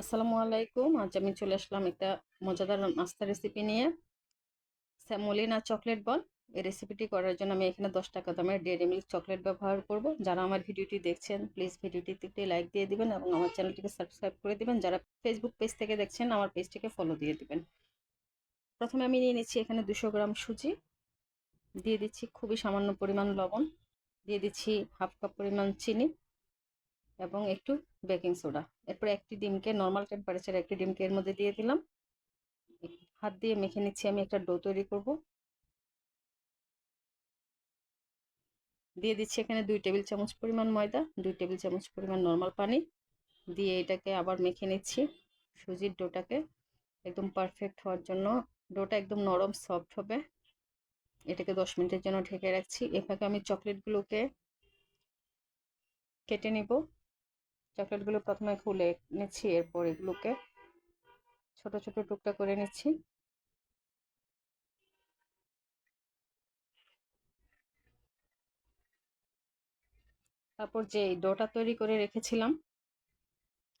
আসসালামু আলাইকুম। আজ আমি চলে আসলাম একটা মজাদার নাস্তা রেসিপি নিয়ে। স্যামোলিনা চকলেট বল এই রেসিপিটি করার জন্য আমি এখানে দশ টাকা দামের ডেয়ারি মিল্ক চকলেট ব্যবহার করব। যারা আমার ভিডিওটি দেখছেন প্লিজ ভিডিওটিতে একটি লাইক দিয়ে দিবেন এবং আমার চ্যানেলটিকে সাবস্ক্রাইব করে দিবেন। যারা ফেসবুক পেজ থেকে দেখছেন, আমার পেজটিকে ফলো দিয়ে দিবেন। প্রথমে আমি নিয়ে নিচ্ছি এখানে দুশো গ্রাম সুজি। দিয়ে দিচ্ছি খুবই সামান্য পরিমাণ লবণ। দিয়ে দিচ্ছি হাফ কাপ পরিমাণ চিনি। এবং একটু বেকিং সোডা। এরপর একটি ডিমকে নর্মাল টেম্পারেচার একটি ডিমকে এর মধ্যে দিয়ে দিলাম। হাত দিয়ে মেখে নিচ্ছি আমি একটা ডো তৈরি করব। দিয়ে দিচ্ছি এখানে দুই টেবিল চামচ পরিমাণ ময়দা, দুই টেবিল চামচ পরিমাণ নর্মাল পানি। দিয়ে এটাকে আবার মেখে নিচ্ছি সুজির ডোটাকে একদম পারফেক্ট হওয়ার জন্য ডোটা একদম নরম সফট হবে। এটাকে দশ মিনিটের জন্য ঢেকে রাখছি। এভাবে আমি চকলেটগুলোকে কেটে নিব। চকলেটগুলো প্রথমে খুলে নিচ্ছি, এরপর এগুলোকে ছোট ছোট টুকটা করে নিচ্ছি। তারপর যে ডোটা তৈরি করে রেখেছিলাম,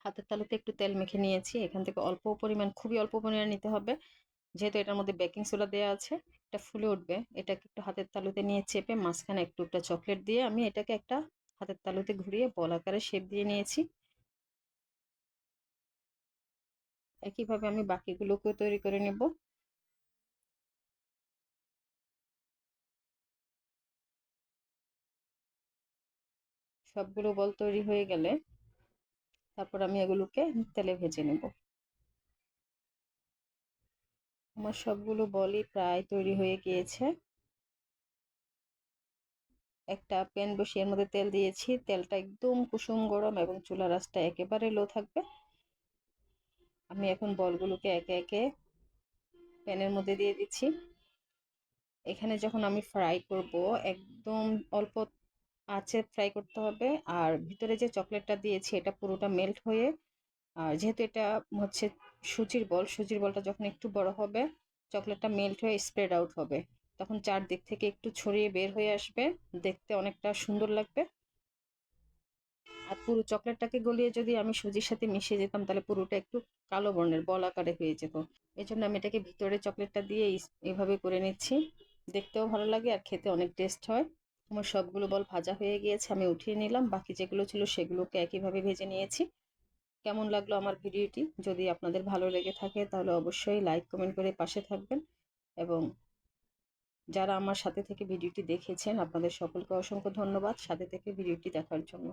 হাতের তালুতে একটু তেল মেখে নিয়েছি। এখান থেকে অল্প পরিমাণ, খুবই অল্প পরিমাণ নিতে হবে। যেহেতু এটার মধ্যে বেকিং সোডা দেওয়া আছে, এটা ফুলে উঠবে। এটাকে একটু হাতের তালুতে নিয়ে চেপে মাঝখানে একটু একটা চকলেট দিয়ে আমি এটাকে একটা হাতের তালুতে ঘুরিয়ে বল আকারে শেপ দিয়ে নিয়েছি। একইভাবে আমি বাকিগুলোকেও তৈরি করে নেব। সবগুলো বল তৈরি হয়ে গেলে তারপর আমি এগুলোকে তেলে ভেজে নেব। আমার সবগুলো বলই প্রায় তৈরি হয়ে গিয়েছে। একটা প্যান বসিয়ে এর মধ্যে তেল দিয়েছি। তেলটা একদম কুসুম গরম এবং চুলা রাসটা একেবারে লো থাকবে। আমি এখন বলগুলোকে একে একে প্যানের মধ্যে দিয়ে দিচ্ছি। এখানে যখন আমি ফ্রাই করব, একদম অল্প আছে ফ্রাই করতে হবে। আর ভিতরে যে চকলেটটা দিয়েছি, এটা পুরোটা মেল্ট হয়ে, আর যেহেতু এটা হচ্ছে সুজির বল, সুজির বলটা যখন একটু বড় হবে, চকলেটটা মেল্ট হয়ে স্প্রেড আউট হবে। তখন চারদিক থেকে একটু ছড়িয়ে বের হয়ে আসবে। দেখতে অনেকটা সুন্দর লাগবে। পুরো চকলেটটাকে গলিয়ে যদি আমি সুজির সাথে মিশিয়ে যেতাম, তাহলে পুরোটা একটু কালো বর্ণের, বল আকারে হয়ে যেত। এই জন্য আমি এটাকে ভিতরে চকলেটটা দিয়ে এভাবে করে নিচ্ছি। দেখতেও ভালো লাগে আর খেতে অনেক টেস্ট হয়। আমার সবগুলো বল ভাজা হয়ে গিয়েছে, আমি উঠিয়ে নিলাম। বাকি যেগুলো ছিল সেগুলোকে একইভাবে ভেজে নিয়েছি। কেমন লাগল আমার ভিডিওটি? যদি আপনাদের ভালো লেগে থাকে, তাহলে অবশ্যই লাইক, কমেন্ট করে পাশে থাকবেন। এবং যারা আমার সাথে থেকে ভিডিওটি দেখেছেন, আপনাদের সকলকে অসংখ্য ধন্যবাদ সাথে থেকে ভিডিওটি দেখার জন্য।